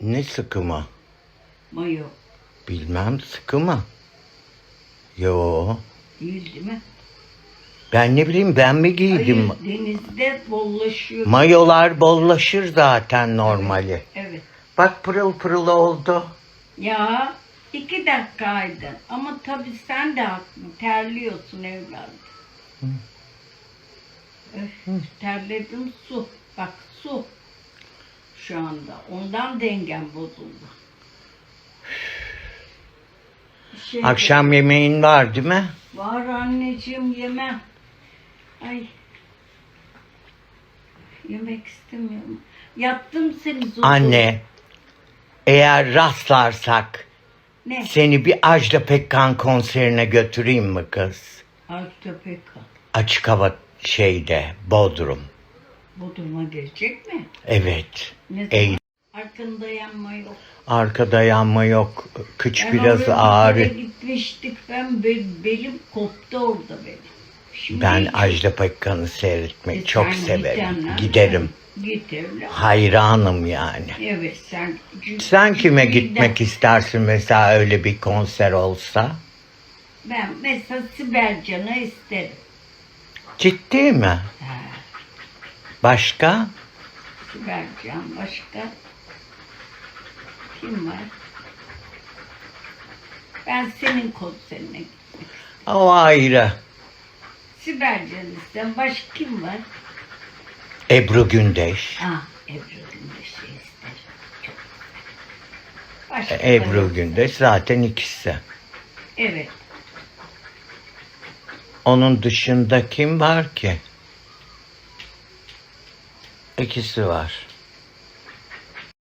Ne sıkı mı? Mayo. Bilmem sıkı mı? Yo. Değil değil mi? Ben ne bileyim ben mi giydim? Hayır denizde bollaşıyor. Mayolar bollaşır zaten normali. evet. Bak pırıl pırıl oldu. Ya iki dakikaydı. Ama tabii sen de haklısın. Terliyorsun evladım. Öf, terledim su. Bak su. Şu anda. Ondan dengem bozuldu. Şey, Akşam yemeğin var değil mi? Var anneciğim yemem. Ay. Yemek istemiyorum. Yattım seni zor. Anne, eğer rastlarsak Ne? seni bir Ajda Pekkan konserine götüreyim mi kız? Altta Pekka. Açık hava şeyde, Bodrum. Bodrum'a gelecek mi? Evet. Ne zaman? Ey, Arkanda yanma yok. arkada yanma yok. Kıç Ben biraz ağrı. kere gitmiştik. Ben be- belim koptu orada benim. Şimdi Ben Ajda Pekkan'ı seyretmeyi E çok severim. Giderim. Git evlat. Hayranım yani. Evet sen. Sen kime gitmek istersin mesela öyle bir konser olsa? Ben mesela Sibel Can'ı isterim. Ciddi mi? Ha, Başka? Sibel Can başka. Kim var? Ben senin konserine gitmek O ayrı. Sibel Can istem. Başka kim var? Ebru Gündeş. Ah Ebru Gündeş'i isterim. Çok güzel. Başka E, Ebru. Gündeş zaten ikisi. Evet. Onun dışında kim var ki? İkisi var.